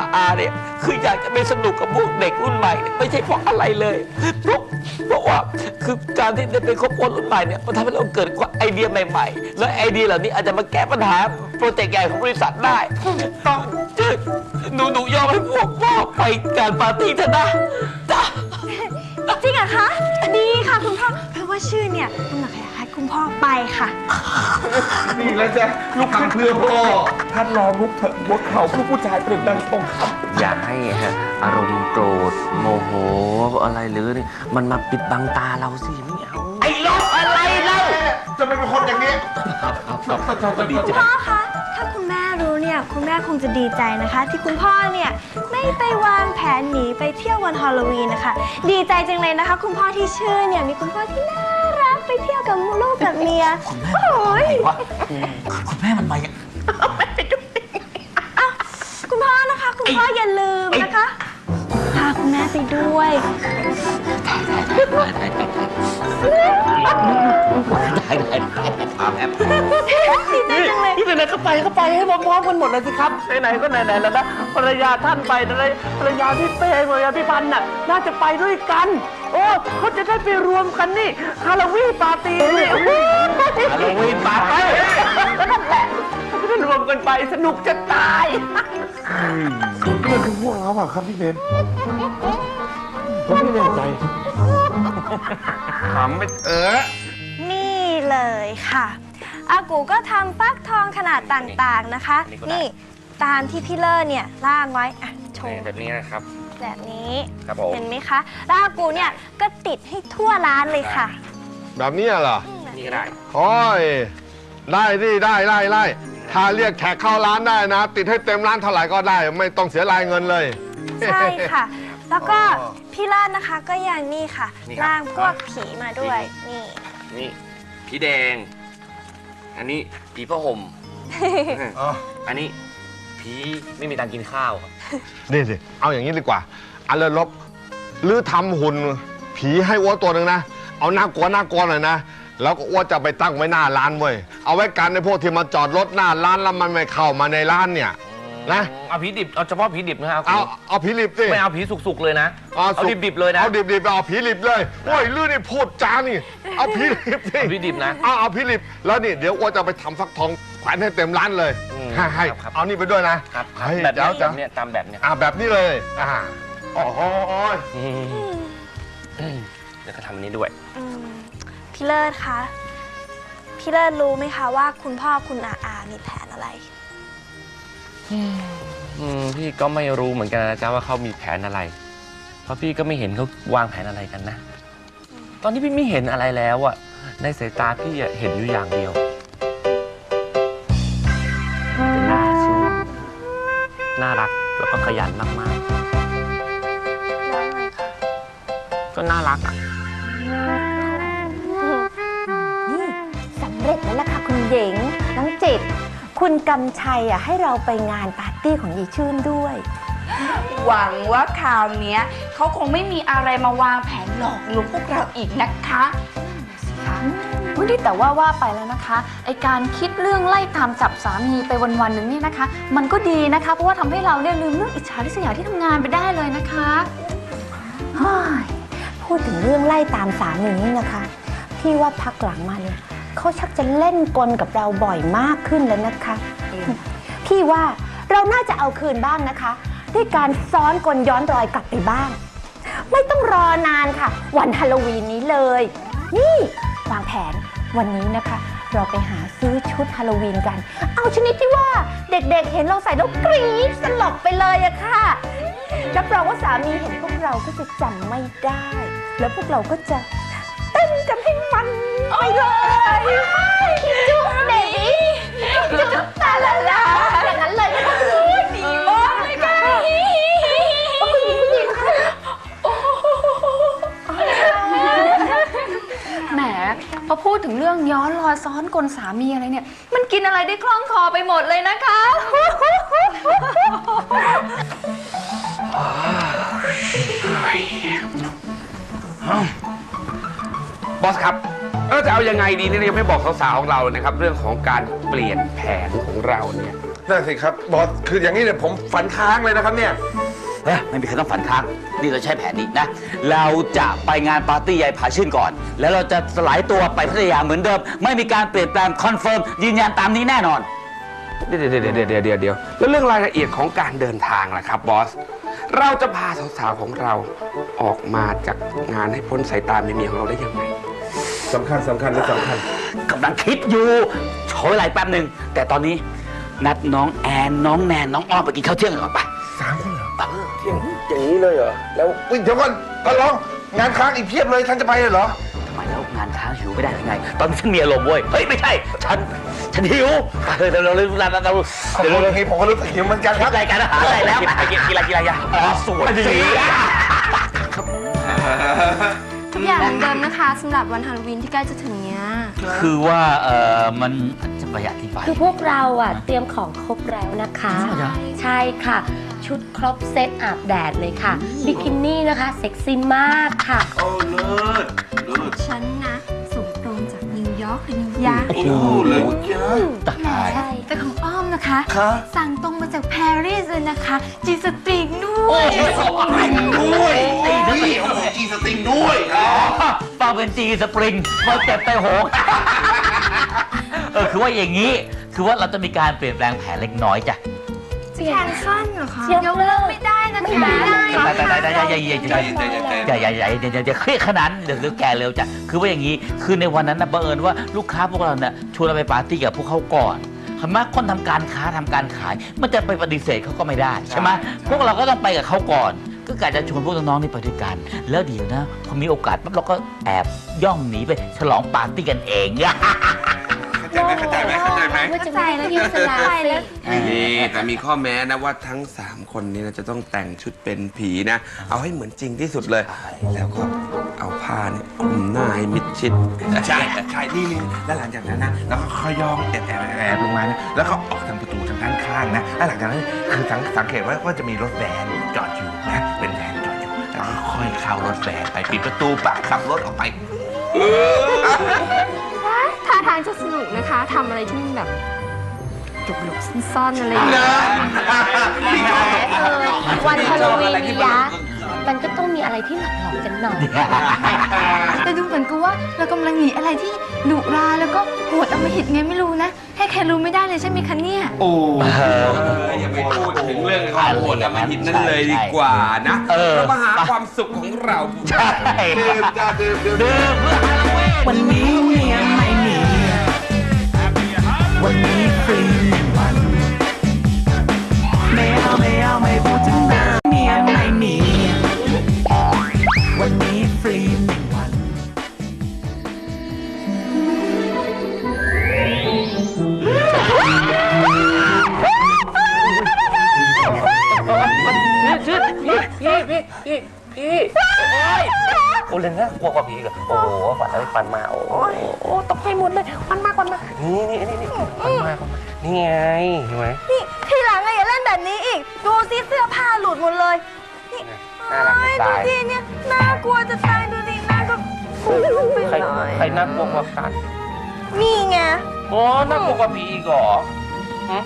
อาอาเนี่ยคืออยากจะไปสนุกกับพวกเด็กรุ่นใหม่เนี่ยไม่ใช่เพราะอะไรเลยเพราะเพราะว่าคือการที่ได้เป็นครอบครัวรุ่นใหม่เนี่ยมันทำให้เราเกิดไอเดียใหม่ ๆ และไอเดียเหล่านี้อาจจะมาแก้ปัญหาโปรเจกต์ใหญ่ของบริษัทได้ต้องหนูหนูยอมให้พวกพ่อไปการปาร์ตี้เถอะนะจ้าจริงเหรอคะ ดีค่ะคุณพ่อเพราะว่าชื่อเนี่ยมันหมายความให้คุณ พ่อไปค่ะ นี่แล้วจ้ะลูกทำเพื่อพ่อท่านรอลุกเถอะหัวเข่าผู้ผู้ชายเปรียบดังทองคำอย่าให้ฮะอารมณ์โกรธโมโหอะไรหรือนี่มันมาปิดบังตาเราสิไม่เอาไอ้ล็อกอะไรเล่าจะไม่เป็นคนอย่างนี้พ่อคะ ถ้าคุณแม่รู้เนี่ย คุณแม่คงจะดีใจนะคะ ที่คุณพ่อเนี่ย ไม่ไปวางแผนหนีไปเที่ยววันฮาโลวีนนะคะ ดีใจจังเลยนะคะ คุณพ่อที่ชื่อเนี่ยมีคุณพ่อที่น่ารัก ไปเที่ยวกับลูกกับเมียโอ้ยว่าคุณแม่มันมาอย่างคุณพ่อนะคะ คุณพ่ออย่าลืมนะคะพาคุณแม่ไปด้วยได้ได้ได้แอปดีใจจังเลยนี่ไหนๆก็ไปก็ไปให้พร้อมๆกันหมดเลยสิครับไหนๆก็ไหนๆแล้วนะภรรยาท่านไปอะไรภรรยาพี่เป้ภรรยาพี่พันธ์น่ะน่าจะไปด้วยกัน โอ้เขาจะได้ไปรวมกันนี่ฮาโลวีนปาร์ตี้นี่ฮาโลวีนปาร์ตี้นั่นแหละเขาจะได้รวมกันไปสนุกจะตาย เพื่อนคือพวกเราอะครับพี่เบนผมไม่แน่ใจถามไม่เออ นี่เลยค่ะ อากูก็ทำฟักทองขนาดต่างๆนะคะ นี่ตามที่พี่เลอร์เนี่ยร่างไว้อะโชว์ แบบนี้นะครับ แบบนี้ครับผม เห็นไหมคะแล้วอากูเนี่ยก็ติดให้ทั่วร้านเลยค่ะแบบนี้เหรอนี่ก็ได้โอ้ยได้ดิได้ได้ได้ถ้าเรียกแขกเข้าร้านได้นะ ติดให้เต็มร้านเท่าไหร่ก็ได้ ไม่ต้องเสียรายเงินเลย ใช่ค่ะ แล้วก็พี่เลอร์นะคะก็อย่างนี่ค่ะนี่ครับร่างพวกผีมาด้วย นี่ นี่ผีแดง อันนี้ผีผ้าห่ม อ๋ออันนี้ ผีไม่มีตังค์กินข้าวครับนี่สิ เอาอย่างนี้ดีกว่า อันเลลบหรือทำหุ่นผีให้อ้วตัวหนึ่งนะ เอาน่ากลัวน่ากลัวหน่อยนะ แล้วก็อ้วจะไปตั้งไว้หน้าร้านเว้ย เอาไว้กันในพวกที่มาจอดรถหน้าร้านแล้วมันไม่เข้ามาในร้านเนี่ย นะ เอาผีดิบเอาเฉพาะผีดิบนะครับเอาเอาผีลิบสิ ไม่เอาผีสุกๆเลยนะเอาเอาสุกดิบๆเลยนะ เอาดิบๆเอาผีลิบเลยโอ้ยลื่นนี่พูดจานี่ เอาผีลิบสิเอาผีดิบนะ เอาเอาผีลิบแล้วนี่เดี๋ยวอ้วจะไปทำฟักทองแขวนให้เต็มร้านเลย อืม ให้ให้ครับครับเอานี่ไปด้วยนะครับครับเฮ้ยแบบเจ้านี้เจ้าเนี่ยตามแบบเนี้ยอ่าแบบนี้เลยอ่าโอ้โหอืมอืมเดี๋ยวก็ทำอันนี้ด้วย อืมพี่เลิศคะพี่เลิศรู้ไหมคะว่าคุณพ่อคุณอาอามีแผนอะไร อืมพี่ก็ไม่รู้เหมือนกันนะจ๊ะว่าเขามีแผนอะไร เพราะพี่ก็ไม่เห็นเขาวางแผนอะไรกันนะ ตอนนี้พี่ไม่เห็นอะไรแล้วอะในสายตาพี่อะเห็นอยู่อย่างเดียว น่ารักแล้วก็ขยันมากๆ ก็น่ารักอะนี่สำเร็จแล้วล่ะค่ะคุณหญิงน้องจิต คุณกำชัยอะให้เราไปงานปาร์ตี้ของยีชื่นด้วย หวังว่าคราวเนี้ยเขาคงไม่มีอะไรมาวางแผนหลอกลวงพวกเราอีกนะคะ อุ๊ยนี่แต่ว่าว่าไปแล้วนะคะ ไอการคิดเรื่องไล่ตามจับสามีไปวันๆหนึ่งเนี่ยนะคะ มันก็ดีนะคะ เพราะว่าทำให้เราเนี่ยลืมเรื่องอิจฉาริษยาที่ทำงานไปได้เลยนะคะเฮ้ยพูดถึงเรื่องไล่ตามสามีนี่นะคะ พี่ว่าพักหลังมาเนี่ยเขาชักจะเล่นกลกับเราบ่อยมากขึ้นแล้วนะคะ พี่ว่าเราน่าจะเอาคืนบ้างนะคะ ด้วยการซ้อนกลย้อนรอยกลับไปบ้าง ไม่ต้องรอนานค่ะ วันฮาโลวีนนี้เลย นี่ วางแผนวันนี้นะคะ เราไปหาซื้อชุดฮาโลวีนกัน เอาชนิดที่ว่าเด็กๆ เห็นเราใส่แล้วกรี๊ดสลบไปเลยอะค่ะรับรองว่าสามีเห็นพวกเราก็จะจำไม่ได้ แล้วพวกเราก็จะเต้นกันให้มันไปเลยจุ๊บเบบี้จุ๊บ ซ้อนกลสามีอะไรเนี่ย มันกินอะไรได้คล่องคอไปหมดเลยนะคะ บอสครับเราจะเอายังไงดีเนี่ยยังไม่บอกสาวๆของเราเลยนะครับ เรื่องของการเปลี่ยนแผนของเราเนี่ย นั่นสิครับบอสคืออย่างนี้เนี่ยผมฝันค้างเลยนะครับเนี่ย เฮ้ยไม่มีใครต้องฝันค้าง นี่เราใช้แผนนี้นะ เราจะไปงานปาร์ตี้ยายผาชื่นก่อน แล้วเราจะสลายตัวไปพัทยาเหมือนเดิม ไม่มีการเปลี่ยนแปลงคอนเฟิร์มยืนยันตามนี้แน่นอน เดี๋ยวเดี๋ยวเดี๋ยวเดี๋ยวเดี๋ยวเดี๋ยวแล้วเรื่องรายละเอียดของการเดินทางล่ะครับบอส เราจะพาสาวๆของเราออกมาจากงานให้พ้นสายตาเมียๆของเราได้ยังไง สำคัญสำคัญและสำคัญ กำลังคิดอยู่โชว์อะไรแป๊บหนึ่ง แต่ตอนนี้นัดน้องแอนน้องแนนน้องอ้อมไปกินข้าวเที่ยงกันก่อนไป เอออย่างนี้เลยเหรอ แล้วอุ๊ยเดี๋ยวก่อนก็ร้องงานค้างอีกเพียบเลยท่านจะไปเลยเหรอ ทำไมแล้วงานค้างหิวไม่ได้ยังไง ตอนนี้ฉันมีอารมณ์เว้ย เฮ้ย ไม่ใช่ ฉัน ฉันหิวเออเดี๋ยวเราเร็วๆเราเราเดี๋เดี๋ยยววเรื่เราองนี้ผมก็รู้สึกหิวเหมือนกันครับรายการอาหารอะไรแล้วไปกินกินอะไรกินอะไรยาอ๋อสวยดีทุกอย่างเหมือนเดิมนะคะสำหรับวันฮาโลวีนที่ใกล้จะถึงเนี้ย คือว่าเออมันจะไปอธิบายคือพวกเราอะเตรียมของครบแล้วนะคะจริงเหรอใช่ค่ะ ชุดครบเซตอาบแดดเลยค่ะบิกินี่นะคะเซ็กซี่มากค่ะฉันนะส่งตรงจากนิวยอร์กเลยนิวยาโอ้เลยตายแต่ของอ้อมนะคะสั่งตรงมาจากปารีสเลยนะคะ จีสตรีกด้วยด้วยนี่โอ้โหจีสติงด้วยฟังเป็นจีสปริงมาเจ็บไปโหงเออคือว่าอย่างนี้ คือว่าเราจะมีการเปลี่ยนแปลงแผนเล็กน้อยจ้ะ แคนเซิลเหรอคะยกเลิกไม่ได้นะคะไม่ได้ได้ได้ได้ได้อย่าอย่าอย่าอย่าอย่าอย่าอย่าอย่าอย่าเครียดขนาดนั้นเดี๋ยวเดี๋ยวแกเร็วจ้ะคือว่าอย่างนี้คือในวันนั้นนะบังเอิญว่าลูกค้าพวกเราเนี่ยชวนเราไปปาร์ตี้กับพวกเขาก่อนเห็นไหมคนทำการค้าทำการขาย มันจะไปปฏิเสธเขาก็ไม่ได้ใช่ไหมพวกเราก็ต้องไปกับเขาก่อนก็กะจะชวนพวกน้องๆนี่ไปด้วยกัน แล้วเดี๋ยวนะพอมีโอกาสปั๊บเราก็แอบย่องหนีไปฉลองปาร์ตี้กันเองเข้า ใจไหมเข้าใจไหมเข้าใจไหมว่าจะไม่ได้ที่สลาสินี่แต่มีข้อแม้นะว่าทั้ง 3 คนนี้นะจะต้องแต่งชุดเป็นผีนะ เอาให้เหมือนจริงที่สุดเลย แล้วก็เอาผ้าเนี่ยคลุมหน้าให้มิดชิดใช่ใช่นี่นี่แล้วหลังจากนั้นนะแล้วก็ค่อยย่องแอบแอบแอบลงมานะแล้วก็ออกทางประตูทางด้านข้างนะแล้วหลังจากนั้นคือสังสังเกตว่าก็จะมีรถแวนจอดอยู่นะเป็นแวนจอดอยู่แล้วก็ค่อยเข้ารถแวนไปปิดประตูปะขับรถออกไป ท่าทางจะสนุกนะคะทำอะไรที่มันแบบหลบๆซ่อนๆอะไรอย่างเงี้ยเออวันฮาโลวีนนี่ยะมันก็ต้องมีอะไรที่หลอกๆกันหน่อย แต่ดูเหมือนกับว่าเรากำลังหนีอะไรที่ดุร้ายแล้วก็โหดอำมหิตไงไม่รู้นะ ให้ใครรู้ไม่ได้เลยใช่ไหมคะเนี่ย โอ้อย่าไปพูดถึงเรื่องความโหดอำมหิตนั่นเลยดีกว่านะเออ เรามาหาความสุขของเรา ใช่ดื่มจ้าดื่มดื่มดื่มเพื่อฮาโลวีนวันนี้เมียไม่มี วันนี้ฟรีหนึ่งวัน ไม่เอาไม่เอาไม่พูดถึงนะเมียไม่มี วันนี้ฟรีหนึ่งวัน พี่พี่พี่พี่พี่โอ้ย โอ้เลยนะกลัวกว่าผีอีกเหรอโอ้โหฝันอะไรฝันมาโอ้ยโอ้ตกใจหมดเลยฝันมาฝันมานี่นี่นี่นี่ฝันมานี่ไงเห็นไหมนี่ทีหลังอะอย่าเล่นแบบนี้อีก ดูซิเสื้อผ้าหลุดหมดเลย นี่น่ารักเอ้ยจะดูตายดิเนี่ยน่ากลัวจะตายดูดิหน้าก็ฟุ้งไปใครหน่อยใครน่ากลัวกว่ากันนี่ไงโอ้น่ากลัวกว่าผีอีกเหรอหึ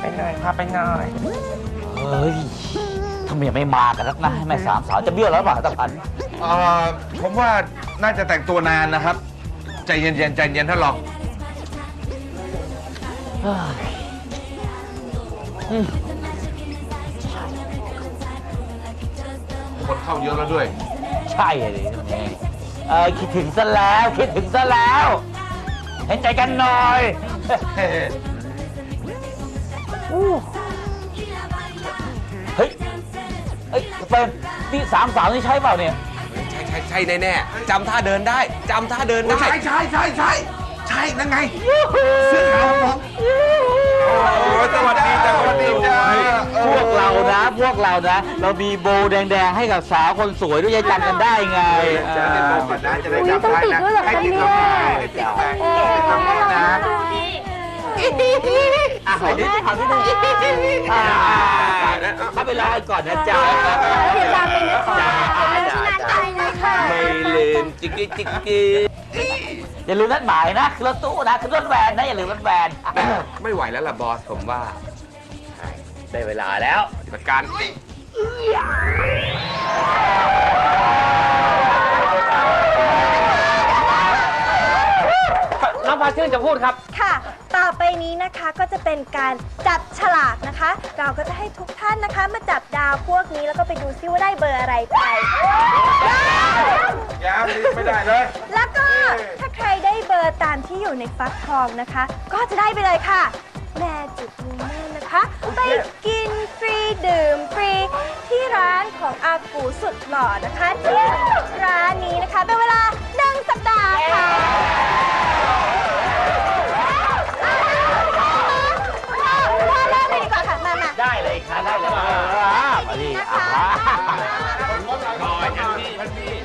ไปหน่อยพาไปหน่อยเฮ้ยทำ ไมยังไม่มากันนักนะให้แม่สามสาวจะเบี้ยวแล้วเปล่าตะพันเอ่อผมว่าน่าจะแต่งตัวนานนะครับ ใจเย็นๆใจเย็นท่านรองคนเข้าเยอะแล้วด้วย ใช่เลยแม่เออคิดถึงซะแล้วคิดถึงซะแล้วเห็นใจกันหน่อย เฮ้ย เฮ้ยเป็นนี่สามสาวนี่ใช่เปล่าเนี่ยใช่ใช่ใช่แน่ๆจำท่าเดินได้จำท่าเดินได้ใช่ใช่ใช่ใช่ใช่นั่นไงเสื้อขาวของผมโอ้สวัสดีจ้าสวัสดีจ้าพวกเรานะ พวกเรานะ เรามีโบว์แดงๆ ให้กับสาวคนสวยด้วยยายจำกันได้ไงจะได้บอกก่อนนะจะได้จำได้นะอุ๊ยต้องติดด้วยเหรอคะให้ติดเนี่ยตรงไหนให้ติดแปะติดตรงนี้นะ อะขอนิดขอนิดนึงอ่าถ้าไปรอก่อนนะจ๊ะเดี๋ยวตามไปนะคะจ้าขอบคุณที่นัดใจเลยค่ะไม่ลืมจิกกี้จิกกี้อย่าลืมนัดหมายนะคือรถตู้นะคือรถแวนนะอย่าลืมรถแวนไม่ไหวแล้วล่ะบอสผมว่า ได้เวลาแล้วจัดการน้องพาชื่นจะพูดครับ ค่ะต่อไป นี้นะคะก็จะเป็นการจับฉลากนะคะ เราก็จะให้ทุกท่านนะคะ มาจับดาวพวกนี้แล้วก็ไปดูซิว่าได้เบอร์อะไรไป ยามนี้ไม่ได้เลยแล้วก็ถ้าใครได้เบอร์ตามที่อยู่ในฟักทองนะคะ ก็จะได้ไปเลยค่ะ แม่จุดมูแม่นะคะ ไปกินฟรีดื่มฟรีที่ร้านของอากูสุดหล่อนะคะที่ร้านนี้นะคะเป็นเวลาหนึ่งสัปดาห์ค่ะ ได้เลยครับได้เลยครับมาดีอะมาก่อนอย่พี่